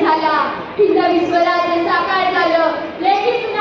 झाला. हिंदवी स्वराज्य साकार झालं. लेखित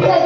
Yeah.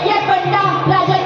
सय्यद बंडा राजा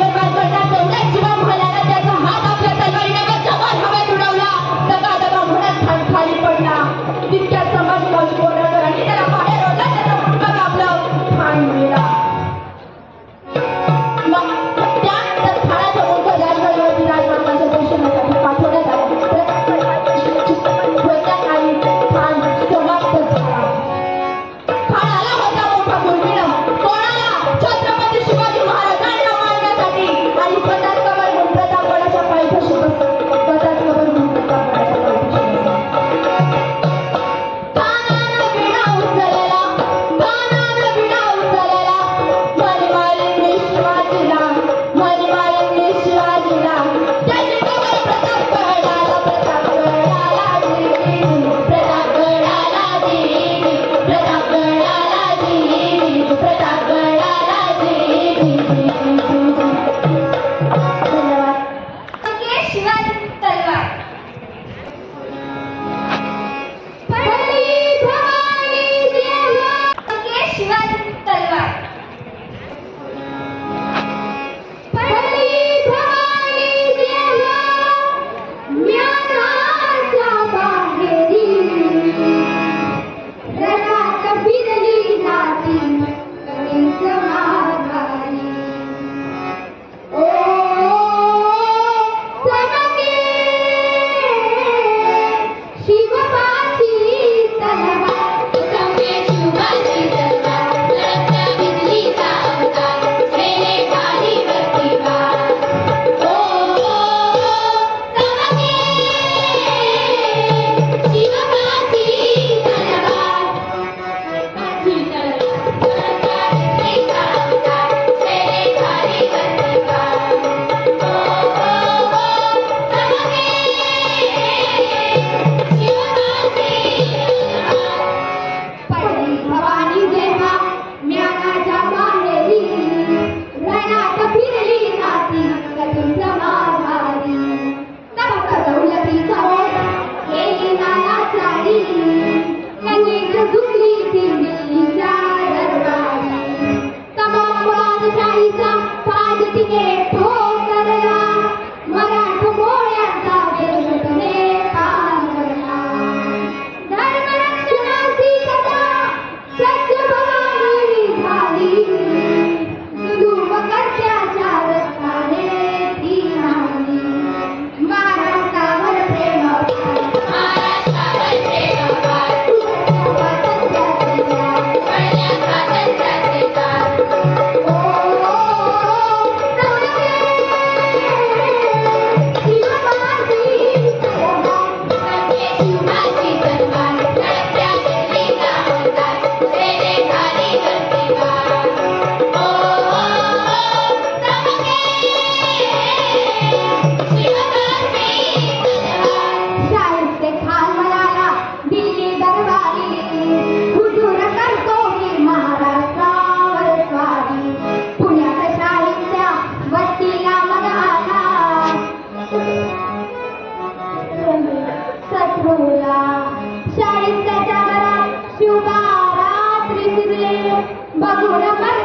programa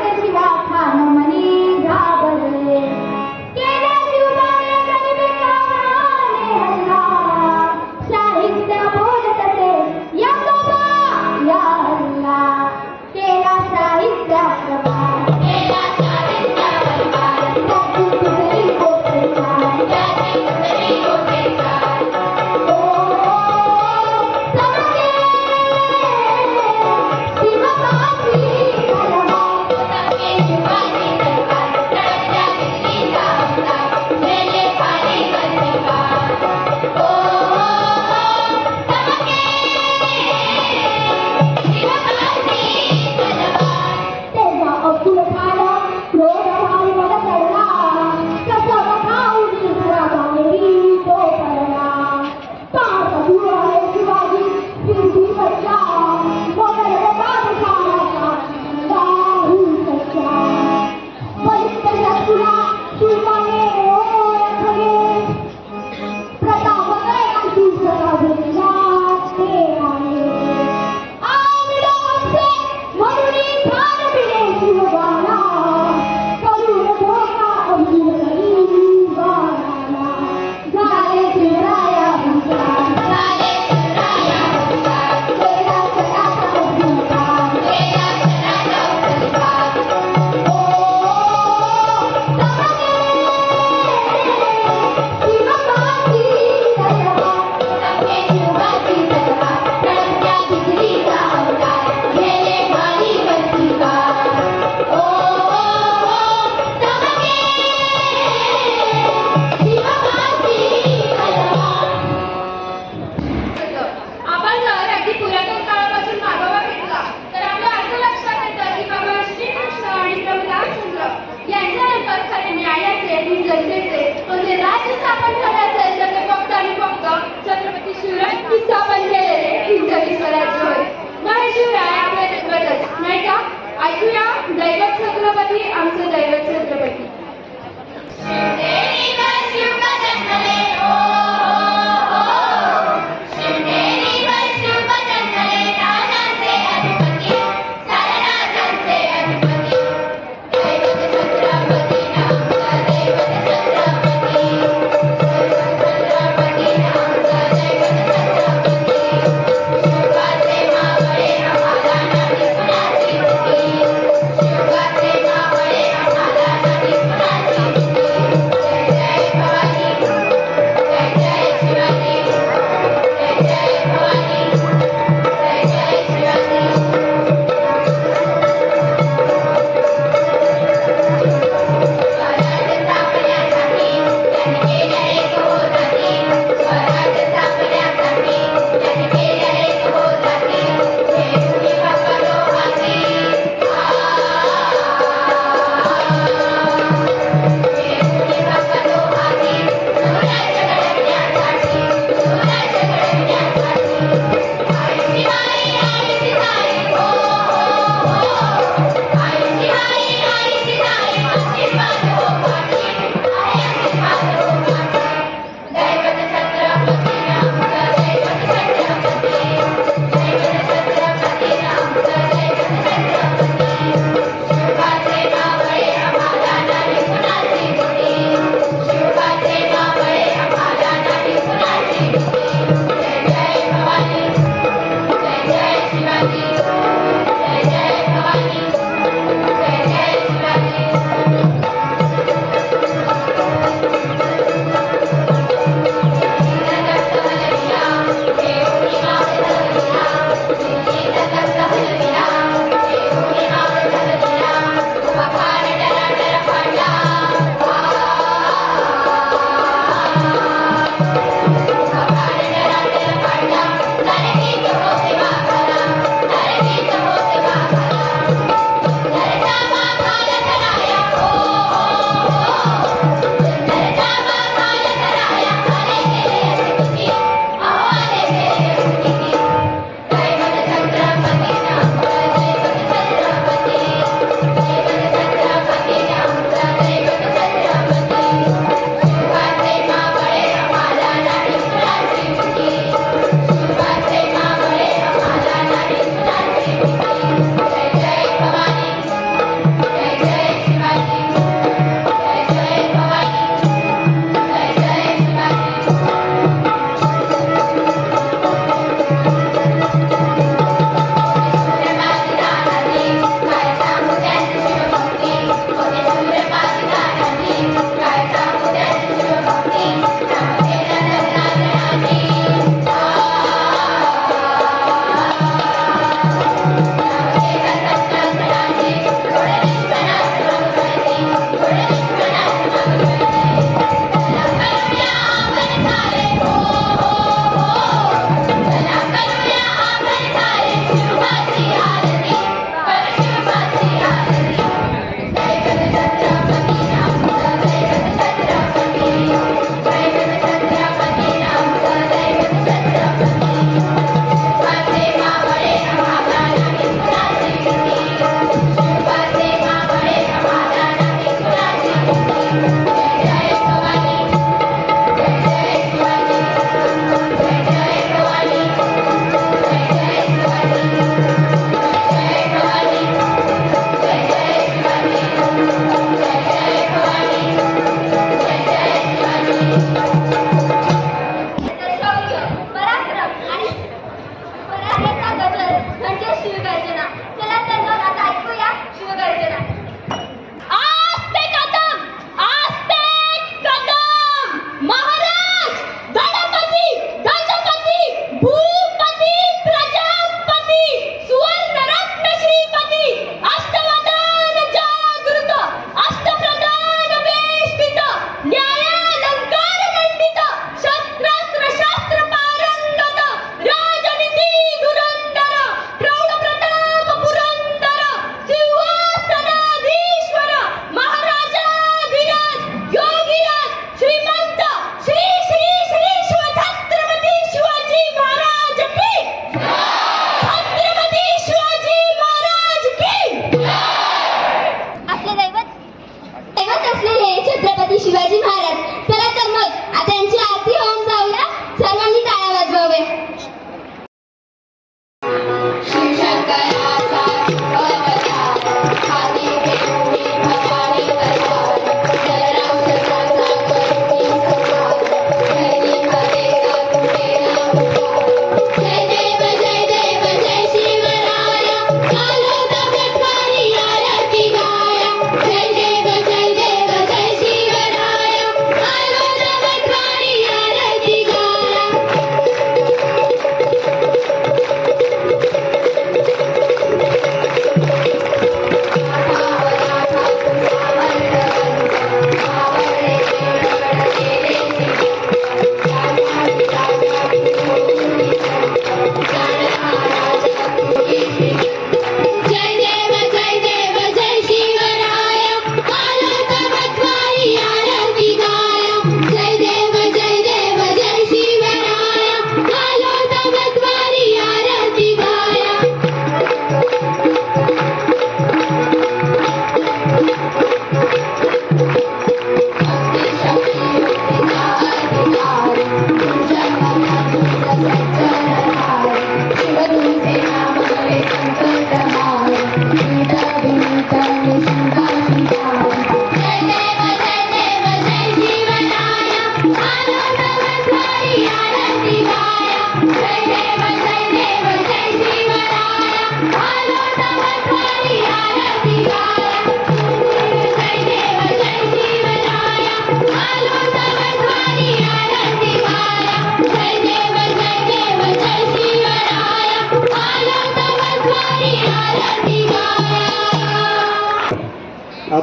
Amen.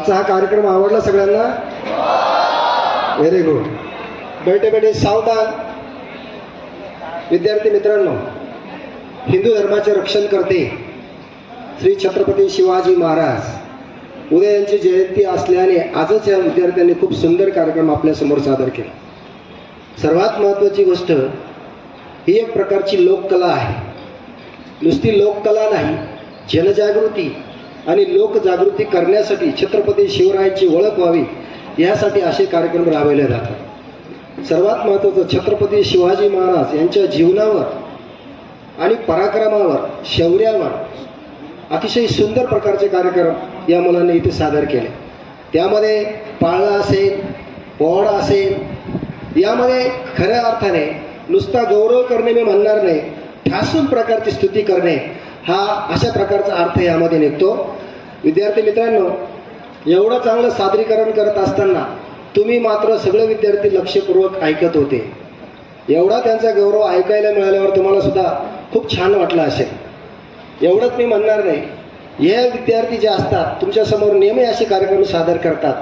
आजचा हा कार्यक्रम आवडला सगळ्यांना? व्हेरी गुड बैठे बैठे सावधान. विद्यार्थी मित्रांनो हिंदू धर्माचे रक्षण करते श्री छत्रपती शिवाजी महाराज. उद्या यांची जयंती असल्याने आजच या विद्यार्थ्यांनी खूप सुंदर कार्यक्रम आपल्यासमोर सादर केला. सर्वात महत्त्वाची गोष्ट ही एक प्रकारची लोककला आहे. नुसती लोककला नाही जनजागृती. आणि लोकजागृती करण्यासाठी छत्रपती शिवरायांची ओळख व्हावी यासाठी असे कार्यक्रम राबवले जातात. सर्वात महत्त्वाचं छत्रपती शिवाजी महाराज यांच्या जीवनावर आणि पराक्रमावर शौर्यावर अतिशय सुंदर प्रकारचे कार्यक्रम या मुलांनी इथे सादर केले. त्यामध्ये पाळणा असेल पोवाडा असेल यामध्ये खऱ्या अर्थाने नुसता गौरव करणे मी म्हणणार नाही ठासून प्रकारची स्तुती करणे हा अशा प्रकारचा अर्थ यामध्ये निघतो. विद्यार्थी मित्रांनो एवढं चांगलं सादरीकरण करत असताना तुम्ही मात्र सगळे विद्यार्थी लक्षपूर्वक ऐकत होते. एवढा त्यांचा गौरव ऐकायला मिळाल्यावर तुम्हाला सुद्धा खूप छान वाटलं असेल. एवढंच मी म्हणणार नाही. हे विद्यार्थी जे असतात तुमच्यासमोर नेहमी असे कार्यक्रम सादर करतात.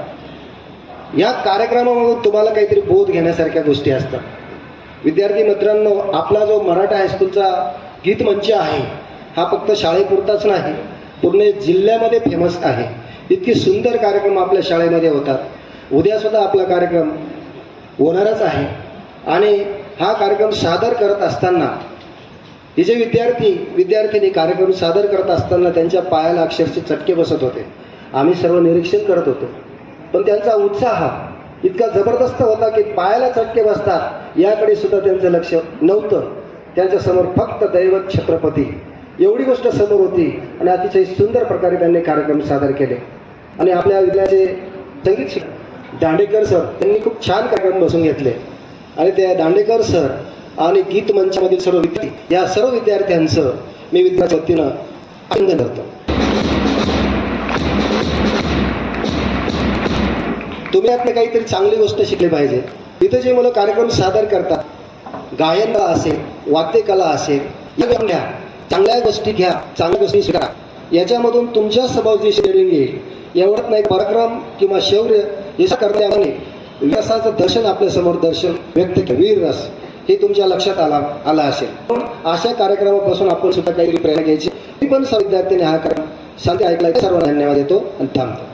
या कार्यक्रमामधून तुम्हाला काहीतरी बोध घेण्यासारख्या गोष्टी असतात. विद्यार्थी मित्रांनो आपला जो मराठा हायस्कूलचा गीतमंच आहे हा फक्त शाळेपुरताच नाही पूर्ण जिल्ह्यामध्ये फेमस आहे. इतकी सुंदर कार्यक्रम आपल्या शाळेमध्ये होतात. उद्यासुद्धा आपला कार्यक्रम होणारच आहे. आणि हा कार्यक्रम सादर करत असताना हे जे विद्यार्थी विद्यार्थिनी कार्यक्रम सादर करत असताना त्यांच्या पायाला अक्षरशः चटके बसत होते. आम्ही सर्व निरीक्षण करत होतो. पण त्यांचा उत्साह इतका जबरदस्त होता की पायाला चटके बसतात याकडे सुद्धा त्यांचं लक्ष नव्हतं. त्यांच्यासमोर फक्त दैवत छत्रपती एवढी गोष्ट समोर होती आणि अतिशय सुंदर प्रकारे त्यांनी कार्यक्रम सादर केले. आणि आपल्या विद्याचे संगीत शिक्षक दांडेकर सर त्यांनी खूप छान कार्यक्रम बसून घेतले. आणि त्या दांडेकर सर आणि गीत मंचामधील सर्व विद्यार्थी या सर्व विद्यार्थ्यांचं मी विद्यार्थ्या वतीनं अभिनंदन करतो. तुम्ही आपले काहीतरी चांगली गोष्ट शिकली पाहिजे. इथं जे मुलं कार्यक्रम सादर करतात गायन असेल वाद्यकला असेल या चांगल्या गोष्टी घ्या चांगल्या गोष्टी शिका. याच्यामधून तुमच्या स्वभावची शेडिंग येईल. एवढंच नाही पराक्रम किंवा शौर्य हे करण्याने विकासाचं दर्शन आपल्यासमोर दर्शन व्यक्त वीर रस हे तुमच्या लक्षात आला आला असेल. पण अशा कार्यक्रमापासून आपण सुद्धा काहीतरी प्रेरणा घ्यायची. मी पण सर्व विद्यार्थ्यांनी हा कार्यक्रम शांती ऐकला. सर्वांना धन्यवाद देतो आणि थांबतो.